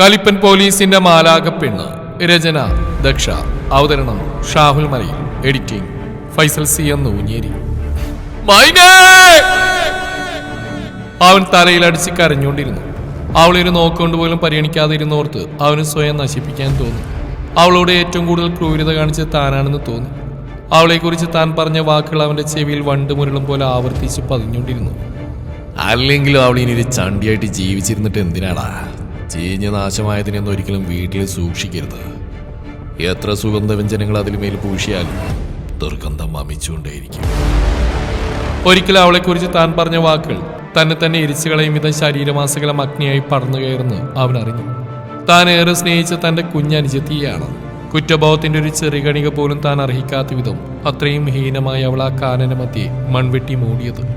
കലിപ്പൻ പോലീസിന്റെ മാലാക പെണ്ണ് രചന ദക്ഷ. അവതരണം ഷാഹുൽ മലയിൽ. എഡിറ്റിംഗ് ഫൈസൽ സി എന്ന് ഊഞ്ഞേരി! അവൻ തലയിൽ അടിച്ച് കരഞ്ഞുകൊണ്ടിരുന്നു. അവളൊരു നോക്കൊണ്ട് പോലും പരിഗണിക്കാതെ ഇരുന്നോർത്ത് അവന് സ്വയം നശിപ്പിക്കാൻ തോന്നി. അവളോട് ഏറ്റവും കൂടുതൽ ക്രൂരത കാണിച്ച് താനാണെന്ന് തോന്നി. അവളെക്കുറിച്ച് താൻ പറഞ്ഞ വാക്കുകൾ അവന്റെ ചെവിയിൽ വണ്ട് മുരളും പോലെ ആവർത്തിച്ച് പതിഞ്ഞുകൊണ്ടിരുന്നു. അല്ലെങ്കിലും അവൾ ഇനി ഒരു ചണ്ടിയായിട്ട് ജീവിച്ചിരുന്നിട്ട് എന്തിനാടാ? ചീഞ്ഞ നാശമായതിനൊന്നും ഒരിക്കലും വീട്ടിൽ സൂക്ഷിക്കരുത്. എത്ര സുഗന്ധവ്യഞ്ജനങ്ങൾ അതിലുമേൽ മേൽ പൂശിയാലും ദുർഗന്ധം വമിച്ചുകൊണ്ടേയിരിക്കും. ഒരിക്കലും അവളെക്കുറിച്ച് താൻ പറഞ്ഞ വാക്കുകൾ തന്നെ തന്നെ ഇരിച്ചുകളയും വിധം ശരീരമാസകലം അഗ്നിയായി പടന്നു കയറുന്നു അവൻ അറിഞ്ഞു. താൻ ഏറെ സ്നേഹിച്ച തന്റെ കുഞ്ഞനുജത്തിയാണ്. കുറ്റബോധത്തിന്റെ ഒരു ചെറുകണിക പോലും താൻ അർഹിക്കാത്ത വിധം അത്രയും ഹീനമായി അവൾ ആ കാനന മധ്യേ മൺവെട്ടി മൂടിയത്.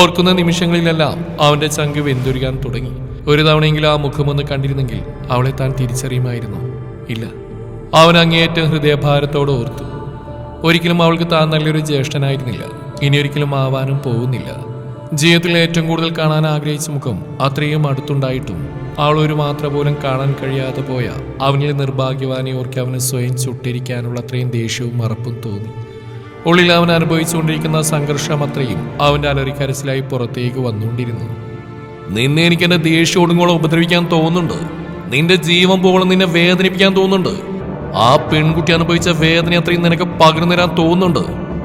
ഓർക്കുന്ന നിമിഷങ്ങളിലെല്ലാം അവന്റെ ചങ്ക് വെന്തുരുകാൻ തുടങ്ങി. ഒരു തവണയെങ്കിലും ആ മുഖമൊന്ന് കണ്ടിരുന്നെങ്കിൽ അവളെ താൻ തിരിച്ചറിയുമായിരുന്നു. ഇല്ല. അവൻ അങ്ങേയറ്റം ഹൃദയഭാരത്തോടെ ഓർത്തു. ഒരിക്കലും അവൾക്ക് താൻ നല്ലൊരു ജ്യേഷ്ഠനായിരുന്നില്ല. ഇനി ഒരിക്കലും ആവാനും പോകുന്നില്ല. ജീവിതത്തിൽ ഏറ്റവും കൂടുതൽ കാണാൻ ആഗ്രഹിച്ച മുഖം അത്രയും അടുത്തുണ്ടായിട്ടും അവൾ ഒരു മാത്ര പോലും കാണാൻ കഴിയാതെ പോയ അവനിലെ നിർഭാഗ്യവാനെ ഓർക്കി അവന് സ്വയം ചുട്ടിരിക്കാനുള്ള അത്രയും ദേഷ്യവും മറപ്പും തോന്നി. ഉള്ളിൽ അവൻ അനുഭവിച്ചുകൊണ്ടിരിക്കുന്ന സംഘർഷം അത്രയും അവന്റെ അലറിക്കരച്ചിലായി പുറത്തേക്ക് വന്നുകൊണ്ടിരുന്നു. നിന്നെ എനിക്ക് എന്റെ ദേഷ്യോടും കൂടെ ഉപദ്രവിക്കാൻ തോന്നുന്നുണ്ട്. നിന്റെ ജീവൻ പോകണം നിന്നെ വേദനിപ്പിക്കാൻ തോന്നുന്നുണ്ട്. ആ പെൺകുട്ടി അനുഭവിച്ച വേദന അത്രയും നിനക്ക് പകർന്നു തരാൻ തോന്നുന്നുണ്ട്.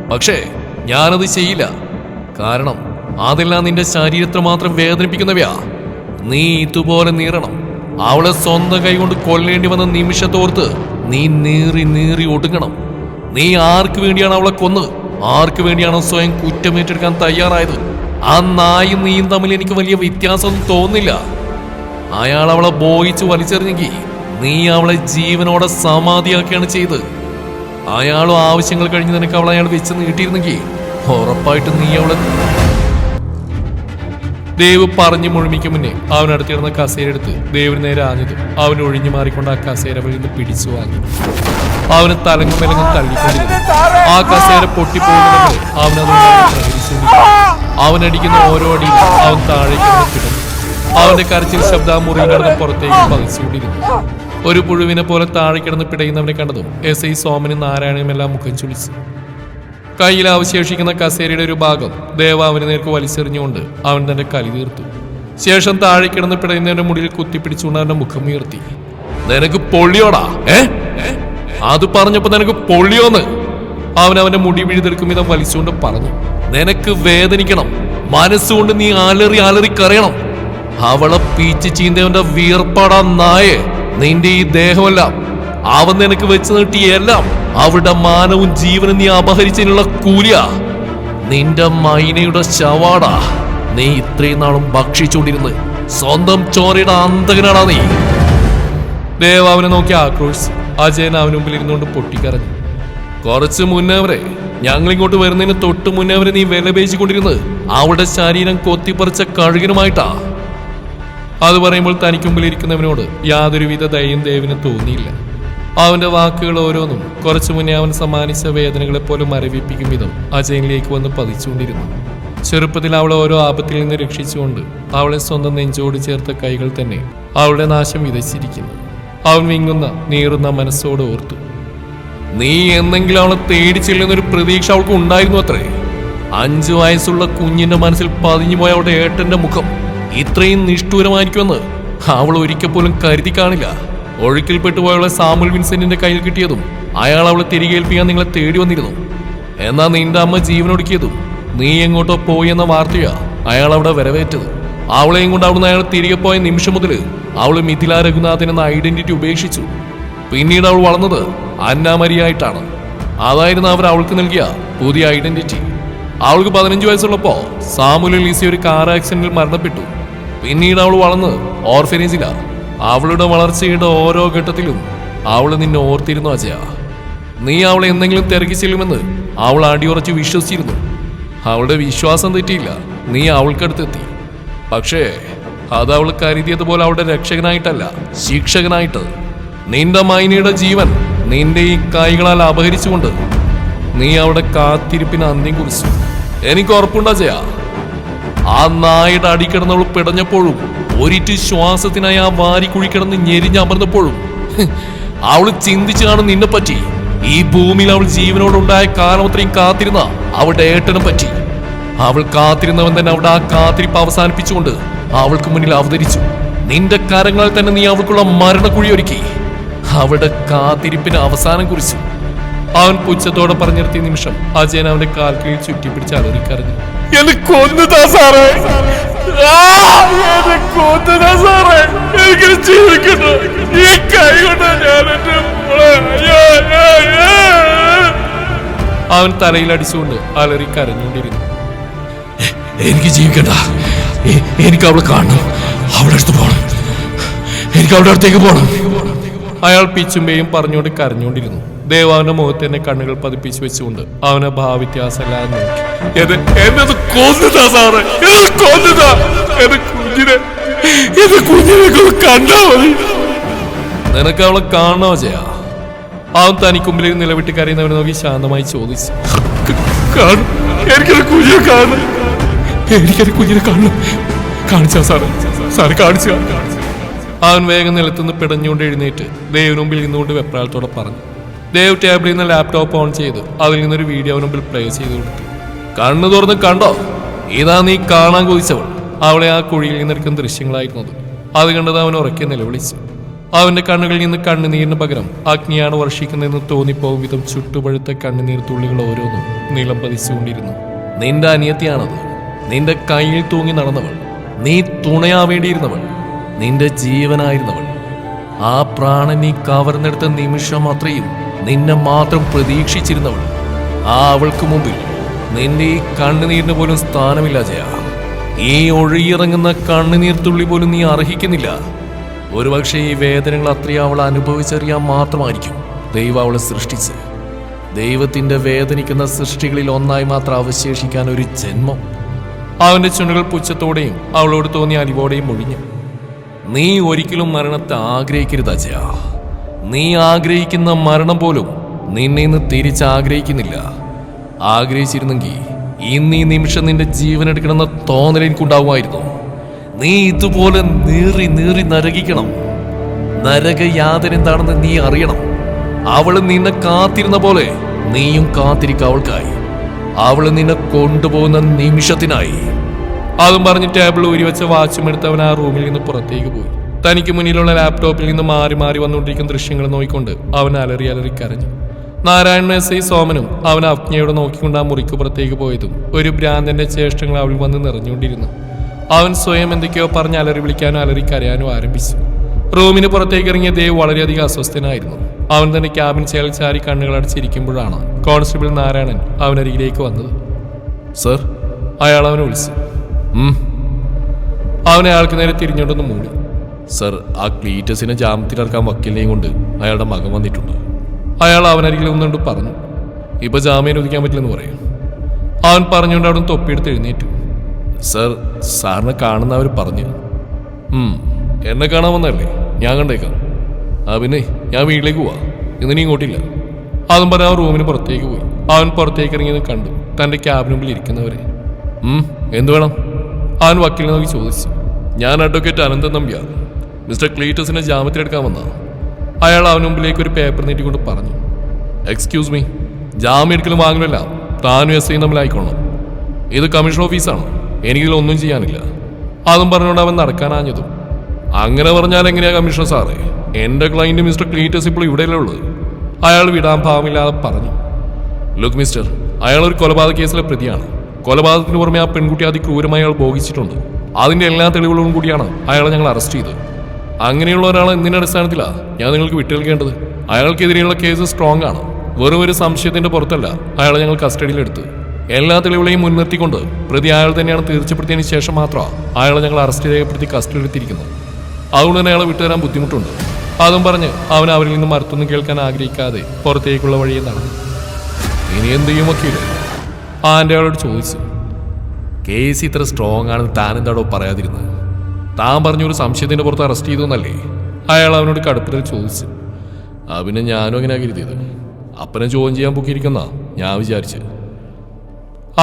പക്ഷേ ഞാനത് ചെയ്യില്ല. കാരണം അതെല്ലാം നിന്റെ ശരീരത്തെ മാത്രം വേദനിപ്പിക്കുന്നവയാ. നീ ഇതുപോലെ നീറണം. അവളെ സ്വന്തം കൈകൊണ്ട് കൊല്ലേണ്ടി വന്ന നിമിഷത്തോർത്ത് നീ നീറി നീറി ഒടുങ്ങണം. നീ ആർക്ക് വേണ്ടിയാണ് അവളെ കൊന്ന് ആർക്ക് വേണ്ടിയാണ് സ്വയം കുറ്റമേറ്റെടുക്കാൻ തയ്യാറായത്? ആ നായും നീയും തമ്മിൽ എനിക്ക് വലിയ വ്യത്യാസം തോന്നില്ല അയാൾ അവളെ ബോയിച്ച് വലിച്ചെറിഞ്ഞെങ്കിൽ നീ അവളെ ജീവനോടെ സമാധിയാക്കുകയാണ് ചെയ്ത്. അയാളും ആവശ്യങ്ങൾ കഴിഞ്ഞ് നിനക്ക് അവളെ അയാൾ വെച്ച് നീട്ടിയിരുന്നെങ്കിൽ ഉറപ്പായിട്ടും നീ അവളെ ദേവ് പറഞ്ഞു മുഴുമിക്കും മുന്നേ അവൻ അടുത്തിരുന്ന കസേര എടുത്ത് ദേവിന് നേരെ ആഞ്ഞത് അവൻ ഒഴിഞ്ഞു മാറിക്കൊണ്ട് ആ കസേര വഴി നിന്ന് പിടിച്ചു വാങ്ങി. അവന് തലങ്ങും വിലങ്ങും തള്ളിക്കൊണ്ടിരുന്നു. ആ കസേര പൊട്ടിപ്പോയി അവനത് അവനടിക്കുന്ന ഓരോ അടിയും അവൻ താഴേക്ക് കിടന്നു. അവന്റെ കരച്ചിൽ ശബ്ദ മുറിയിൽ കടന്ന് പുറത്തേക്ക് പതിച്ചുകൊണ്ടിരുന്നു. ഒരു പുഴുവിനെ പോലെ താഴെ കിടന്ന് പിടയുന്നവനെ കണ്ടതും എസ് ഐ സോമനും നാരായണനുമെല്ലാം മുഖം ചുളിച്ചു. കയ്യിൽ അവശേഷിക്കുന്ന കസേരയുടെ ഒരു ഭാഗം ദേവ അവന് നേർക്ക് വലിച്ചെറിഞ്ഞുകൊണ്ട് അവൻ തന്റെ കലി തീർത്തു. ശേഷം താഴെ കിടന്ന് പിടയുന്നവന്റെ മുടിയിൽ കുത്തിപ്പിടിച്ചുകൊണ്ട് അവന്റെ മുഖം ഉയർത്തി. നിനക്ക് പൊള്ളിയോടാ? ഏ? അത് പറഞ്ഞപ്പോ നിനക്ക് പൊള്ളിയോന്ന്? അവൻ അവന്റെ മുടി വിഴുതെടുക്കും വിധം വലിച്ചുകൊണ്ട് പറഞ്ഞു. നിനക്ക് വേദനിക്കണം. മനസ്സുകൊണ്ട് നീ അലറി അലറി കരയണം. അവളെ പീച്ച് ചീന്തവന്റെ വീർപ്പാടാ നായെ. നിന്റെ ഈ ദേഹമെല്ലാം അവൻ നിനക്ക് വെച്ച് നീട്ടിയെല്ലാം അവളുടെ മാനവും ജീവനും നീ അപഹരിച്ചതിനുള്ള കൂലിയ. നിന്റെ മൈനയുടെ ശവാടാ. നീ ഇത്രയും നാളും ഭക്ഷിച്ചുകൊണ്ടിരുന്ന് സ്വന്തം ചോരയുടെ അന്തകനാടാ നീ. ദേവ് അവനെ നോക്കി ആക്രോശിച്ച് അജയൻ അവന് മുമ്പിൽ ഇരുന്നുകൊണ്ട് പൊട്ടിക്കരഞ്ഞു. കുറച്ച് മുന്നേ വരെ ഞങ്ങൾ ഇങ്ങോട്ട് വരുന്നതിന് തൊട്ട് മുന്നേ അവരെ നീ വിലപേശിക്കൊണ്ടിരുന്നത് അവളുടെ ശരീരം കൊത്തിപ്പറിച്ച കഴുകനുമായിട്ടാ. അത് പറയുമ്പോൾ തനിക്ക് മുമ്പിൽ ഇരിക്കുന്നവനോട് യാതൊരുവിധ ദയയും ദേവിന് തോന്നിയില്ല. അവന്റെ വാക്കുകൾ ഓരോന്നും കുറച്ചു മുന്നേ അവൻ സമ്മാനിച്ച വേദനകളെ പോലും മരവിപ്പിക്കും വിധം അജയനിലേക്ക് വന്ന് പതിച്ചുകൊണ്ടിരുന്നു. ചെറുപ്പത്തിൽ അവളെ ഓരോ ആപത്തിൽ നിന്ന് രക്ഷിച്ചുകൊണ്ട് അവളെ സ്വന്തം നെഞ്ചോട് ചേർത്ത കൈകൾ തന്നെ അവളുടെ നാശം വിതച്ചിരിക്കുന്നു. അവൻ വിങ്ങുന്ന നീറുന്ന മനസ്സോട് ഓർത്തു. നീ എന്നെങ്കിലും അവളെ തേടി ചെല്ലുന്നൊരു പ്രതീക്ഷ അവൾക്ക് ഉണ്ടായിരുന്നു അത്രേ. അഞ്ചു വയസ്സുള്ള കുഞ്ഞിന്റെ മനസ്സിൽ പതിഞ്ഞു പോയ അവളുടെ ഏട്ടന്റെ മുഖം ഇത്രയും നിഷ്ഠൂരമായിരിക്കുമെന്ന് അവൾ ഒരിക്കൽ പോലും കരുതി കാണില്ല. ഒഴുക്കിൽപ്പെട്ടു പോയവളെ സാമുൽ വിൻസെന്റിന്റെ കയ്യിൽ കിട്ടിയതും അയാൾ അവളെ തിരികെ ഏൽപ്പിക്കാൻ നിങ്ങളെ തേടി വന്നിരുന്നു. എന്നാ നിന്റെ അമ്മ ജീവനൊടുക്കിയതും നീ എങ്ങോട്ടോ പോയി എന്ന വാർത്തയാ അയാൾ അവിടെ വരവേറ്റത്. അവളെയും കൊണ്ട് അവിടുന്ന് അയാൾ തിരികെ പോയ നിമിഷം മുതൽ അവൾ മിഥില രഘുനാഥൻ എന്ന ഐഡന്റിറ്റി ഉപേക്ഷിച്ചു. പിന്നീട് അവൾ വളർന്നത് അന്നാമരിയായിട്ടാണ്. അതായിരുന്നു അവർ അവൾക്ക് നൽകിയ പുതിയ ഐഡന്റിറ്റി. അവൾക്ക് പതിനഞ്ച് വയസ്സുള്ളപ്പോ സാമുലിൽ ലീസി ഒരു കാർ ആക്സിഡന്റിൽ മരണപ്പെട്ടു. പിന്നീട് അവൾ വളർന്ന് ഓർഫനേജിലാ. അവളുടെ വളർച്ചയുടെ ഓരോ ഘട്ടത്തിലും അവൾ നിന്നെ ഓർത്തിരുന്നു അജയ. നീ അവളെ എന്തെങ്കിലും തിരക്കി ചെല്ലുമെന്ന് അവൾ അടിയുറച്ച് വിശ്വസിച്ചിരുന്നു. അവളുടെ വിശ്വാസം തെറ്റിയില്ല. നീ അവൾക്കടുത്തെത്തി. പക്ഷേ അത് അവൾ കരുതിയതുപോലെ അവളുടെ രക്ഷകനായിട്ടല്ല ശിക്ഷകനായിട്ട്. നിന്റെ മൈനയുടെ ജീവൻ നിന്റെ ഈ കൈകളാൽ അപഹരിച്ചുകൊണ്ട് നീ അവിടെ കാത്തിരിപ്പിന് അന്ത്യം കുറിച്ചു. എനിക്ക് ഉറപ്പുണ്ടാ ചെയ്യാ ആ നായുടെ അടിക്കിടന്നവൾ പിടഞ്ഞപ്പോഴും ഒരിറ്റ് ശ്വാസത്തിനായി ആ വാരി കുഴിക്കിടന്ന് ഞെരിഞ്ഞമർന്നപ്പോഴും അവൾ ചിന്തിച്ചു കാണും നിന്നെ പറ്റി. ഈ ഭൂമിയിൽ അവൾ ജീവനോടുണ്ടായ കാലം അത്രയും കാത്തിരുന്ന അവളുടെ ഏട്ടനെ പറ്റി. അവൾ കാത്തിരുന്നവൻ തന്നെ അവിടെ ആ കാത്തിരിപ്പ് അവസാനിപ്പിച്ചുകൊണ്ട് അവൾക്ക് മുന്നിൽ അവതരിച്ചു. നിന്റെ കരങ്ങളിൽ തന്നെ നീ അവൾക്കുള്ള മരണക്കുഴി ഒരുക്കി. അവളുടെ കാത്തിരിപ്പിന് അവസാനം കുറിച്ചു. അവൻ പുച്ഛത്തോടെ പറഞ്ഞിരുത്തിയ നിമിഷം അജയൻ അവന്റെ കാൽ കീഴിൽ ചുറ്റി പിടിച്ച് അലറിക്കറിഞ്ഞു. അവൻ തലയിൽ അടിച്ചുകൊണ്ട് അലറി കരഞ്ഞുകൊണ്ടിരുന്നു എനിക്ക് ജീവിക്കണ്ട. എനിക്ക് അവളെ കാണണം. അവളെ അടുത്ത് പോകണം. എനിക്ക് അവളുടെ അടുത്തേക്ക് പോകണം. അയാൾ പിച്ചുമ്പേയും പറഞ്ഞുകൊണ്ട് കരഞ്ഞുകൊണ്ടിരുന്നു. ദേവാവിന്റെ മുഖത്ത് തന്നെ കണ്ണുകൾ പതിപ്പിച്ചു വെച്ചുകൊണ്ട് അവനെ ഭാവിത്യാസല്ലാതെ നോക്കി. എന്നെ എന്നത് കൊന്നതാ സാറേ. എന്നെ കൊന്നതാ. എന്റെ കുഞ്ഞിനെ എന്റെ കുഞ്ഞിനെ കണ്ടാ മതി. നിനക്ക് അവളെ കാണണോ ചെയ്യാ അവൻ തനിക്കുമ്പിലേക്ക് നിലവിട്ട് കരയുന്നവനെ നോക്കി ശാന്തമായി ചോദിച്ചു. കാണും. എനിക്കൊരു കുഞ്ഞിനെ കാണണം. എനിക്കൊരു കുഞ്ഞിനെ കാണണം. കാണിച്ചാ സാറ്. സാറ് കാണിച്ചു. അവൻ വേഗം നിലത്തുനിന്ന് പിടഞ്ഞുകൊണ്ട് എഴുന്നേറ്റ് ദേവിന് മുമ്പിൽ നിന്നുകൊണ്ട് വെപ്രാളത്തോടെ പറഞ്ഞു. ദേവ് ടേബിളിൽ നിന്ന് ലാപ്ടോപ്പ് ഓൺ ചെയ്ത് അതിൽ നിന്നൊരു വീഡിയോ അവൻ മുമ്പിൽ പ്ലേ ചെയ്ത് കൊടുത്തു. കണ്ണു തുറന്ന് കണ്ടോ? ഇതാ നീ കാണാൻ കൊതിച്ചവൾ. അവളെ ആ കുഴിയിൽ നിന്നെടുക്കുന്ന ദൃശ്യങ്ങളായിരുന്നത് അത്. കണ്ടത് അവൻ ഉറക്കെ നിലവിളിച്ചു. അവന്റെ കണ്ണുകളിൽ നിന്ന് കണ്ണുനീരിന് പകരം അഗ്നിയാണ് വർഷിക്കുന്നതെന്ന് തോന്നിപ്പോകും വിധം ചുട്ടുപഴുത്ത കണ്ണുനീർ തുള്ളികൾ ഓരോന്നും നിലം പതിച്ചുകൊണ്ടിരുന്നു. നിന്റെ അനിയത്തിയാണത്. നിന്റെ കയ്യിൽ തൂങ്ങി നടന്നവൾ. നീ തുണയാവേണ്ടിയിരുന്നവൾ. നിന്റെ ജീവനായിരുന്നവൾ. ആ പ്രാണൻ നീ കവർന്നെടുത്ത നിമിഷം അത്രയും നിന്നെ മാത്രം പ്രതീക്ഷിച്ചിരുന്നവൾ. ആ അവൾക്ക് മുമ്പിൽ നിന്റെ ഈ കണ്ണുനീരിന് പോലും സ്ഥാനമില്ല ജയ. ഈ ഒഴിയിറങ്ങുന്ന കണ്ണുനീർ തുള്ളി പോലും നീ അർഹിക്കുന്നില്ല. ഒരുപക്ഷെ ഈ വേദനകൾ അത്രയും അവൾ അനുഭവിച്ചറിയാൻ മാത്രമായിരിക്കും ദൈവം അവളെ സൃഷ്ടിച്ച് ദൈവത്തിന്റെ വേദനിക്കുന്ന സൃഷ്ടികളിൽ ഒന്നായി മാത്രം അവശേഷിക്കാൻ ഒരു ജന്മം. അവന്റെ ചുണ്ടുകൾ പുച്ഛത്തോടെയും അവളോട് തോന്നിയ അലിവോടെയും ഒഴിഞ്ഞു. നീ ഒരിക്കലും മരണത്തെ ആഗ്രഹിക്കരുത് അജയ. നീ ആഗ്രഹിക്കുന്ന മരണം പോലും നിന്നെ ഇന്ന് തിരിച്ച് ആഗ്രഹിക്കുന്നില്ല ആഗ്രഹിച്ചിരുന്നെങ്കിൽ ഇന്ന് ഈ നിമിഷം നിന്റെ ജീവൻ എടുക്കണമെന്ന തോന്നൽ എനിക്കുണ്ടാവുമായിരുന്നു. നീ ഇതുപോലെ നീറി നീറി നരകിക്കണം. നരക യാതന എന്താണെന്ന് നീ അറിയണം. അവൾ നിന്നെ കാത്തിരുന്ന പോലെ നീയും കാത്തിരിക്കാവൾക്കായി അവൾ നിന്നെ കൊണ്ടുപോകുന്ന നിമിഷത്തിനായി. അതും പറഞ്ഞ് ടേബിൾ ഊരി വെച്ച വാച്ചും എടുത്ത് അവൻ ആ റൂമിൽ നിന്ന് പുറത്തേക്ക് പോയി. തനിക്ക് മുന്നിലുള്ള ലാപ്ടോപ്പിൽ നിന്ന് മാറി മാറി വന്നുകൊണ്ടിരിക്കുന്ന ദൃശ്യങ്ങൾ നോക്കിക്കൊണ്ട് അവൻ അലറി അലറി കരഞ്ഞു. നാരായണ എസ് ഐ സോമനും അവൻ അഗ്നിയോട് നോക്കിക്കൊണ്ട് ആ മുറിക്ക് പുറത്തേക്ക് പോയതും ഒരു ഭ്രാന്തന്റെ ചേഷ്ടങ്ങൾ അവൾ വന്ന് നിറഞ്ഞുകൊണ്ടിരുന്നു. അവൻ സ്വയം എന്തൊക്കെയോ പറഞ്ഞ് അലറി വിളിക്കാനും അലറി കരയാനും ആരംഭിച്ചു. റൂമിന് പുറത്തേക്ക് ഇറങ്ങിയ ദേവ് വളരെയധികം അസ്വസ്ഥനായിരുന്നു. അവൻ തന്നെ ക്യാബിൻ ചേൽ ചാരി കണ്ണുകൾ അടച്ചിരിക്കുമ്പോഴാണ് കോൺസ്റ്റബിൾ നാരായണൻ അവനരികിലേക്ക് വന്നത്. സർ? അയാൾ അവനെ വിളിച്ചു. അവനെ അയാൾക്ക് നേരെ തിരിഞ്ഞോണ്ടൊന്ന് മൂടി. സർ ആ ക്ലീറ്റസിനെ ജാമ്യത്തിലിറക്കാൻ വക്കീലിനെയും കൊണ്ട് അയാളുടെ മകൻ വന്നിട്ടുണ്ട്. അയാൾ അവനരികിൽ ഒന്നുകൊണ്ട് പറഞ്ഞു ഇപ്പൊ ജാമ്യം ഒതുക്കാൻ പറ്റില്ലെന്ന് പറയും. അവൻ പറഞ്ഞുകൊണ്ട് അവിടെ തൊപ്പിയെടുത്ത് എഴുന്നേറ്റു. സർ സാറിനെ കാണുന്നവർ പറഞ്ഞു. എന്നെ കാണാൻ വന്നല്ലേ ഞാൻ കണ്ടേക്കാം. ആ പിന്നെ ഞാൻ വീട്ടിലേക്ക് പോവാ. ഇന്ന് ഇങ്ങോട്ടില്ല. അതും പറഞ്ഞ ആ റൂമിന് പുറത്തേക്ക് പോയി. അവൻ പുറത്തേക്ക് ഇറങ്ങിയത് കണ്ടു. തന്റെ ക്യാബിനുള്ളിൽ ഇരിക്കുന്നവരെ. എന്ത് വേണം? അവൻ വക്കീലിനെ നോക്കി ചോദിച്ചു. ഞാൻ അഡ്വക്കേറ്റ് അനന്തൻ നമ്പ്യാർ മിസ്റ്റർ ക്ലീറ്റസിനെ ജാമ്യത്തിലെടുക്കാൻ വന്നതാണ് അയാൾ അവന് മുമ്പിലേക്ക് ഒരു പേപ്പർ നീട്ടിക്കൊണ്ട് പറഞ്ഞു. എക്സ്ക്യൂസ് മീ ജാമ്യം എടുക്കലും വാങ്ങലല്ല താനും എസ് ഐ തമ്മിലായിക്കോണം. ഇത് കമ്മീഷൻ ഓഫീസാണ് എനിക്കിതിലൊന്നും ചെയ്യാനില്ല. അതും പറഞ്ഞുകൊണ്ട് അവൻ നടക്കാനാഞ്ഞതും അങ്ങനെ പറഞ്ഞാൽ എങ്ങനെയാ കമ്മീഷണർ സാറേ? എന്റെ ക്ലയന്റ് മിസ്റ്റർ ക്ലീറ്റസ് ഇപ്പോൾ ഇവിടെയല്ലേ ഉള്ളത്. അയാൾ വിടാൻ ഭാവമില്ലാതെ പറഞ്ഞു. ലുക്ക് മിസ്റ്റർ അയാൾ ഒരു കൊലപാതക കേസിലെ പ്രതിയാണ്. കൊലപാതകത്തിന് പുറമെ ആ പെൺകുട്ടി അതിക്രൂരമായി അയാൾ ഭോഗിച്ചിട്ടുണ്ട്. അതിന്റെ എല്ലാ തെളിവുകളും കൂടിയാണ് അയാളെ ഞങ്ങൾ അറസ്റ്റ് ചെയ്തത്. അങ്ങനെയുള്ള ഒരാളെ എന്തിന്റെ അടിസ്ഥാനത്തിലാണ് ഞാൻ നിങ്ങൾക്ക് വിട്ടേൽക്കേണ്ടത് അയാൾക്കെതിരെയുള്ള കേസ് സ്ട്രോങ് ആണ്. വെറും ഒരു സംശയത്തിന്റെ പുറത്തല്ല അയാളെ ഞങ്ങൾ കസ്റ്റഡിയിലെടുത്ത് എല്ലാ തെളിവുകളെയും മുൻനിർത്തിക്കൊണ്ട് പ്രതി അയാൾ തന്നെയാണ് തീർച്ചപ്പെടുത്തിയതിന് ശേഷം മാത്രമാണ് അയാളെ ഞങ്ങൾ അറസ്റ്റ് രേഖപ്പെടുത്തി കസ്റ്റഡി എടുത്തിരിക്കുന്നത്. അതുകൊണ്ട് തന്നെ അയാളെ വിട്ടുതരാൻ ബുദ്ധിമുട്ടുണ്ട്. അതും പറഞ്ഞ് അവൻ അവരിൽ നിന്ന് മറുത്തൊന്നും കേൾക്കാൻ ആഗ്രഹിക്കാതെ പുറത്തേക്കുള്ള വഴിയെ നടന്നു. ഇനി എന്ത് ചെയ്യും ആന്റെ അയാളോട് ചോദിച്ചു കേസ് ഇത്ര സ്ട്രോങ് ആണെന്ന് താൻ എന്താടോ പറയാതിരുന്നത്? താൻ പറഞ്ഞൊരു സംശയത്തിന്റെ പുറത്ത് അറസ്റ്റ് ചെയ്തു എന്നല്ലേ? അയാൾ അവനോട് കടുപ്പത്തിൽ ചോദിച്ചു ആ ഞാനും അങ്ങനെ കരുതിയത്. അപ്പനെ ജോയിൻ ചെയ്യാൻ പൊക്കിയിരിക്കുന്ന ഞാൻ വിചാരിച്ചു.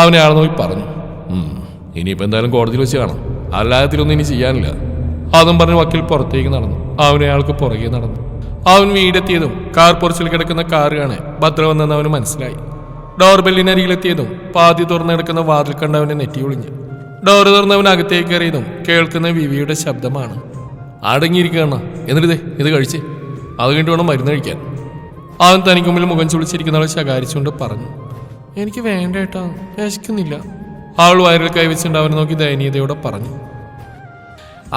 അവനെ ആൾ നോക്കി പറഞ്ഞു ഇനിയിപ്പോൾ ഇനിയിപ്പോ എന്തായാലും കോടതിയിൽ വെച്ച് കാണാം. അല്ലാത്തിലൊന്നും ഇനി ചെയ്യാനില്ല. അതും പറഞ്ഞ് വക്കീൽ പുറത്തേക്ക് നടന്നു. അവനെ അയാൾക്ക് പുറകെ നടന്നു. അവൻ വീടെത്തിയതും കാർ പൊറിച്ചിൽ കിടക്കുന്ന കാർ കാണാൻ അവന് മനസ്സിലായി. ഡോർ ബെല്ലിനരികിലെത്തിയതും പാതി തുറന്നു കിടക്കുന്ന വാതിൽ കണ്ടവനെ നെറ്റി ഒളിഞ്ഞു. ഡോർ തുറന്നവൻ അകത്തേക്ക് കയറിയതും കേൾക്കുന്ന വിവിയുടെ ശബ്ദമാണ്. അടങ്ങിയിരിക്കുകയാണ് എന്നിട്ട് ഇത് കഴിച്ച്. അത് കഴിഞ്ഞിട്ട് വേണം മരുന്ന് കഴിക്കാൻ. അവൻ തനിക്ക് മുമ്പിൽ മുഖം ചുളിച്ചിരിക്കുന്നവളെ ശകാരിച്ചുകൊണ്ട് പറഞ്ഞു എനിക്ക് വേണ്ട ഏട്ടാ വിശക്കുന്നില്ല. അവൾ വയറിൽ കൈവച്ചുകൊണ്ട് അവനെ നോക്കി ദയനീയതയോടെ പറഞ്ഞു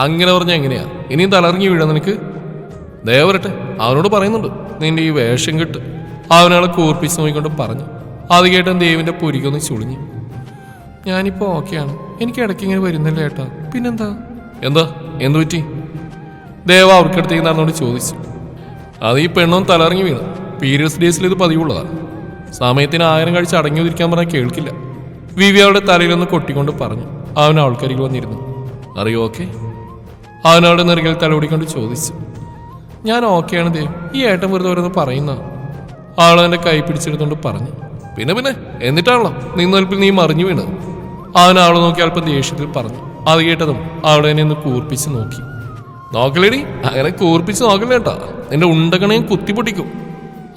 അങ്ങനെ പറഞ്ഞ എങ്ങനെയാ? ഇനിയും തളർങ്ങി വീഴാം നിനക്ക്? ദയവരട്ടെ അവനോട് പറയുന്നുണ്ട് നിന്റെ ഈ വേഷം കെട്ട്. അവനയാളെ കൂർപ്പിച്ച് നോക്കിക്കൊണ്ട് പറഞ്ഞു അത് കേട്ടും ദേവിന്റെ പൊരിക്കൊന്ന് ചുളിഞ്ഞു. ഞാനിപ്പോ ഓക്കെയാണ്. എനിക്ക് ഇടയ്ക്ക് ഇങ്ങനെ വരുന്നില്ല ഏട്ടാ. പിന്നെന്താ? എന്താ? എന്തു പറ്റി? ദേവ അവർക്കടുത്തേക്ക് നടന്നോട് ചോദിച്ചു. അത് ഈ പെണ്ണും തലറങ്ങി വീണ്. പീരിയഡ്സ് ഡേയ്സിൽ ഇത് പതിവുള്ളതാണ് സമയത്തിന് ആയിരം കഴിച്ച് അടങ്ങി ഒതിരിക്കാൻ പറഞ്ഞാൽ കേൾക്കില്ല. വിവി അവളുടെ തലയിലൊന്ന് കൊട്ടിക്കൊണ്ട് പറഞ്ഞു. അവൻ ആൾക്കരികിൽ വന്നിരുന്നു. അറിയോ ഓക്കെ? അവൻ അവളുടെ തലോടിക്കൊണ്ട് ചോദിച്ചു. ഞാൻ ഓക്കെയാണ് ദേവ്. ഈ ഏട്ടൻ വെറുതെ ഓരോന്ന് പറയുന്ന അവന്റെ കൈ പിടിച്ചെടുത്തുകൊണ്ട് പറഞ്ഞു. പിന്നെ പിന്നെ എന്നിട്ടാണല്ലോ നിന്നൽപ്പിൽ നീ മറിഞ്ഞു വീണത്. അവൻ അവളെ നോക്കി അല്പം ദേഷ്യത്തിൽ പറഞ്ഞു. അത് കേട്ടതും അവളെ എന്നെ ഒന്ന് കൂർപ്പിച്ച് നോക്കി. നോക്കലേടി അങ്ങനെ കൂർപ്പിച്ച് നോക്കല്ലേട്ടാ നിന്റെ ഉണ്ടകണയും കുത്തിപ്പൊട്ടിക്കും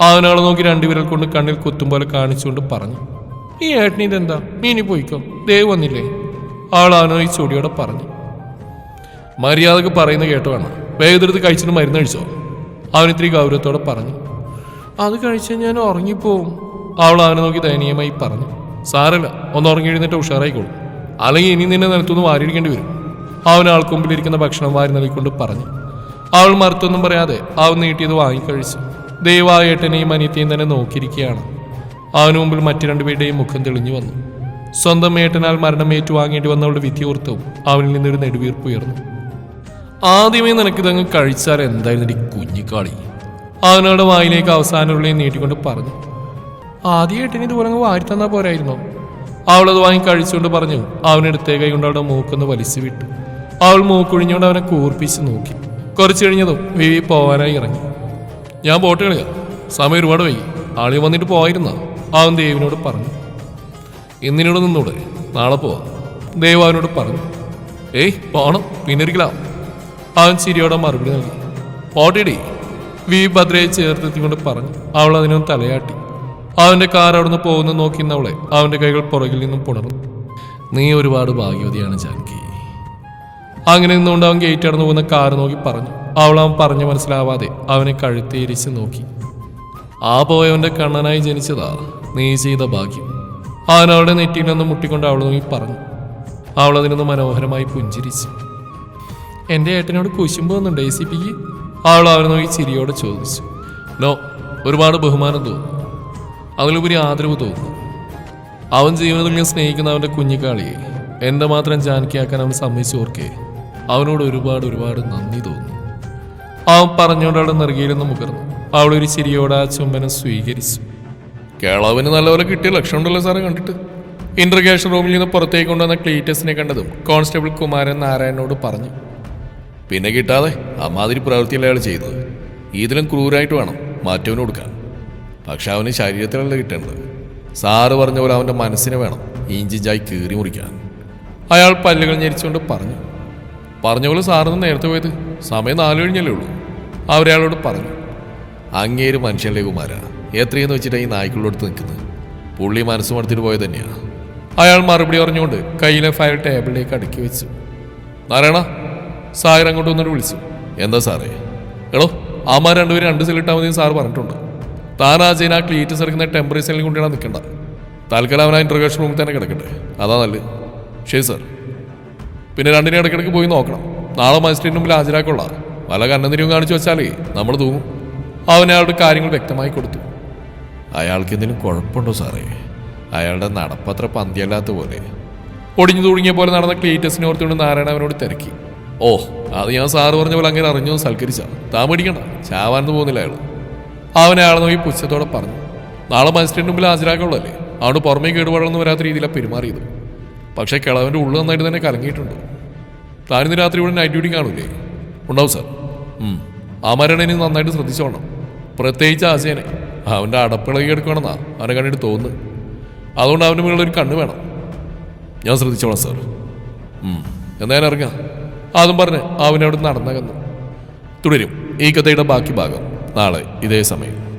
അവനവളെ നോക്കി രണ്ടുപേരെ കൊണ്ട് കണ്ണിൽ കുത്തും പോലെ കാണിച്ചുകൊണ്ട് പറഞ്ഞു. ഈ ഏട്ടനി എന്താ നീ പോയിക്കോ. ദേവ് വന്നില്ലേ. അവൾ അവനോ ഈ ചൊടിയോടെ പറഞ്ഞു. മര്യാദയ്ക്ക് പറയുന്ന കേട്ടോ വേണം. വേഗതെടുത്ത് കഴിച്ചിട്ട് മരുന്ന് കഴിച്ചോ? അവൻ ഗൗരവത്തോടെ പറഞ്ഞു. അത് കഴിച്ചാൽ ഞാൻ ഉറങ്ങിപ്പോവും. അവൾ അവനെ നോക്കി ദയനീയമായി പറഞ്ഞു സാരല്ല ഒന്ന് ഉറങ്ങി എഴുന്നേറ്റ് ഉഷാറായിക്കോളൂ. അല്ലെങ്കിൽ ഇനി നിന്നെ നിലത്തുനിന്ന് വാരിയിരിക്കേണ്ടി വരും. അവൻ ആൾക്കൊമ്പിലിരിക്കുന്ന ഭക്ഷണം വാരി നൽകിക്കൊണ്ട് പറഞ്ഞു. അവൾ മറുത്തൊന്നും പറയാതെ അവൻ നീട്ടിയത് വാങ്ങിക്കഴിച്ചു ദയവായ ഏട്ടനെയും അനിയത്തെയും തന്നെ നോക്കിയിരിക്കുകയാണ്. അവന് മുമ്പിൽ മറ്റു രണ്ടുപേരുടെയും മുഖം തെളിഞ്ഞു വന്നു. സ്വന്തം ഏട്ടനാൽ മരണം ഏറ്റുവാങ്ങേണ്ടി വന്നവളുടെ വിധിയോർത്തവും അവനിൽ നിന്നൊരു നെടുവീർപ്പ് ഉയർന്നു. ആദ്യമേ നിനക്കിതങ്ങ് കഴിച്ചാൽ എന്തായിരുന്നു കുഞ്ഞിക്കാളി? അവനോട് വായിലേക്ക് അവസാനമുള്ളയും നീട്ടിക്കൊണ്ട് പറഞ്ഞു. ആദ്യമായിട്ട് ഇതുപോലെ അങ്ങ് വാരി തന്നാ പോരായിരുന്നോ? അവളത് വാങ്ങി കഴിച്ചുകൊണ്ട് പറഞ്ഞു അവനെടുത്തേ കൈ കൊണ്ട് അവളുടെ മൂക്കൊന്ന് വലിച്ചു വിട്ടു. അവൾ മൂക്കൊഴിഞ്ഞുകൊണ്ട് അവനെ കൂർപ്പിച്ച് നോക്കി. കുറച്ച് കഴിഞ്ഞതും വിവി പോവാനായി ഇറങ്ങി. ഞാൻ ബോട്ട് കളിയാ സമയം ഒരുപാട് വൈകി. ആളി വന്നിട്ട് പോയിരുന്ന അവൻ ദേവിനോട് പറഞ്ഞു. ഇന്നിനോട് നിന്നൂടെ. നാളെ പോവാ. ദേവ് അവനോട് പറഞ്ഞു. ഏയ് പോണം. പിന്നൊരിക്കലാം അവൻ ചിരിയോടെ മറുപടി നൽകി. പോട്ടിടി. വി ഭദ്രയെ ചേർത്തെത്തിക്കൊണ്ട് പറഞ്ഞു. അവൾ അതിനൊന്ന് തലയാട്ടി. അവന്റെ കാർ അവിടുന്ന് പോകുന്ന നോക്കിന്നവളെ അവന്റെ കൈകൾ പുറകിൽ നിന്നും പുണർന്നു. നീ ഒരുപാട് ഭാഗ്യവതിയാണ് ജാൻകി. അങ്ങനെ നിന്നുകൊണ്ട് അവൻ ഗേറ്റ് അടന്നു പോകുന്ന കാർ നോക്കി പറഞ്ഞു. അവൾ അവൻ പറഞ്ഞു മനസ്സിലാവാതെ അവനെ കഴുത്തേരിച്ച് നോക്കി. ആ പോയവന്റെ കണ്ണനായി ജനിച്ചതാ. നീ ചെയ്ത ഭാഗ്യം. അവൻ അവളുടെ നെറ്റിയിൽ നിന്ന് മുട്ടിക്കൊണ്ട് അവൾ നോക്കി പറഞ്ഞു. അവൾ അതിനൊന്ന് മനോഹരമായി പുഞ്ചിരിച്ചു. എന്റെ ഏട്ടനോട് കുശുമ്പ് വന്നുണ്ട് എ സി പിക്ക് അവൾ അവനെ നോക്കി ചിരിയോടെ ചോദിച്ചു. നോ ഒരുപാട് ബഹുമാനം തോന്നുന്നു. അതിലുപരി ആദരവ് തോന്നുന്നു അവൻ ജീവിതത്തിൽ ഞാൻ സ്നേഹിക്കുന്ന അവന്റെ കുഞ്ഞിക്കാളിയെ എന്റെ മാത്രം ജാനകിയാക്കാൻ അവൻ സമ്മതിച്ചോർക്കെ അവനോട് ഒരുപാട് ഒരുപാട് നന്ദി തോന്നുന്നു അവൻ പറഞ്ഞുകൊണ്ട് അവിടെ നെറുകയിലൊന്ന് മുകർന്നു. അവൾ ഒരു ചിരിയോടെ ആ ചുംബനം സ്വീകരിച്ചു. കേളവിന് നല്ലപോലെ കിട്ടിയ ലക്ഷണമുണ്ടല്ലോ സാറെ കണ്ടിട്ട്. ഇന്റർഗേഷൻ റൂമിൽ നിന്ന് പുറത്തേക്ക് കൊണ്ടുവന്ന ക്ലീറ്റസിനെ കണ്ടതും കോൺസ്റ്റബിൾ കുമാരൻ നാരായണനോട് പറഞ്ഞു പിന്നെ കിട്ടാതെ അമാതിരി പ്രവൃത്തിയല്ല അയാൾ ചെയ്തത്? ഇതിലും ക്രൂരായിട്ട് വേണം. മാറ്റവന് കൊടുക്കാൻ. പക്ഷെ അവന് ശരീരത്തിലല്ല കിട്ടേണ്ടത്. സാറ് പറഞ്ഞ പോലെ അവന്റെ മനസ്സിനെ വേണം ഇഞ്ചിഞ്ചായി കീറി മുറിക്കാൻ. അയാൾ പല്ലുകൾ ഞെരിച്ചുകൊണ്ട് പറഞ്ഞു. പറഞ്ഞ പോലെ സാറിന് നേരത്തെ പോയത് സമയം നാലു കഴിഞ്ഞല്ലേ ഉള്ളൂ. അവരയാളോട് പറഞ്ഞു. അങ്ങേര് മനുഷ്യന്റെ കുമാര. എത്രയെന്ന് വെച്ചിട്ടാണ് ഈ നായ്ക്കളോടുത്ത് നിൽക്കുന്നത്? പുള്ളി മനസ്സ് മടുത്തിട്ട് പോയത് തന്നെയാണ് അയാൾ മറുപടി പറഞ്ഞുകൊണ്ട് കയ്യിലെ ഫയൽ ടേബിളിലേക്ക് അടുക്കി വെച്ചു. നാരായണ സാർ അങ്ങോട്ട് വന്നിട്ട് വിളിച്ചു. എന്താ സാറേ? എടോ അമ്മ രണ്ടുപേരും രണ്ട് സെല്ലിട്ടാൽ മതി സാർ പറഞ്ഞിട്ടുണ്ട്. താൻ ആ ചെയ്യുന്ന ആ ക്ലീറ്റ് എടുക്കുന്ന ടെമ്പററി സെല്ലിൽ കൊണ്ടിടാൻ നിൽക്കണ്ട. തൽക്കാലം അവൻ ആ റൂമിൽ തന്നെ കിടക്കട്ടെ. അതാ നല്ലത്. ശരി സർ പിന്നെ രണ്ടിനെ ഇടയ്ക്കിടയ്ക്ക് പോയി നോക്കണം. നാളെ മജിസ്ട്രേറ്റിന് മുമ്പിൽ ഹാജരാക്കുള്ള. വല്ല കണ്ണുനിരിയും കാണിച്ചു വെച്ചാലേ നമ്മൾ തൂങ്ങും. അവൻ അയാളുടെ കാര്യങ്ങൾ വ്യക്തമായി കൊടുത്തു. അയാൾക്ക് എന്തെങ്കിലും കുഴപ്പമുണ്ടോ സാറേ അയാളുടെ നടപ്പത്ര പന്തിയല്ലാത്ത പോലെ. ഒടിഞ്ഞു തുടുങ്ങിയ പോലെ നടന്ന ക്ലീറ്റസിനെ ഓർത്തുകൊണ്ട് നാരായണ അവനോട് തിരക്കി. ഓ അത് ഞാൻ സാറ് പറഞ്ഞ പോലെ അങ്ങനെ അറിഞ്ഞു സൽക്കരിച്ചാണ് താൻ മേടിക്കണ്ട ചാവാനെന്ന് പോകുന്നില്ല അയാൾ അയാളെ നോക്കി പുച്ഛത്തോടെ പറഞ്ഞു. നാളെ മജിസ്ട്രേറ്റിന് മുമ്പിൽ ഹാജരാക്കുള്ളല്ലേ അവിടെ പുറമേ കേടുപാടൊന്നും വരാത്ത രീതിയിലാണ് പെരുമാറിയത് പക്ഷേ കിളവന്റെ ഉള്ളു നന്നായിട്ട് തന്നെ കലങ്ങിയിട്ടുണ്ട്. താനിന്ന് രാത്രി ഇവിടെ നൈറ്റ് ഡ്യൂട്ടി കാണൂലേ? ഉണ്ടാവും സാർ ആമാരാണ് ഇനി നന്നായിട്ട് ശ്രദ്ധിച്ചോണം. പ്രത്യേകിച്ച് ആശയനെ. അവന്റെ അടപ്പിളകി എടുക്കണമെന്നാ അവനെ കണ്ടിട്ട് തോന്നുന്നു. അതുകൊണ്ട് അവന്റെ മുകളിൽ ഒരു കണ്ണ് വേണം. ഞാൻ ശ്രദ്ധിച്ചോളാം സാർ. എന്നാ ഇറങ്ങാം. അതും പറഞ്ഞ് അവനവിടെ നടന്നകന്നു. തുടരും. ഈ കഥയുടെ ബാക്കി ഭാഗം. നാളെ ഇതേ സമയം.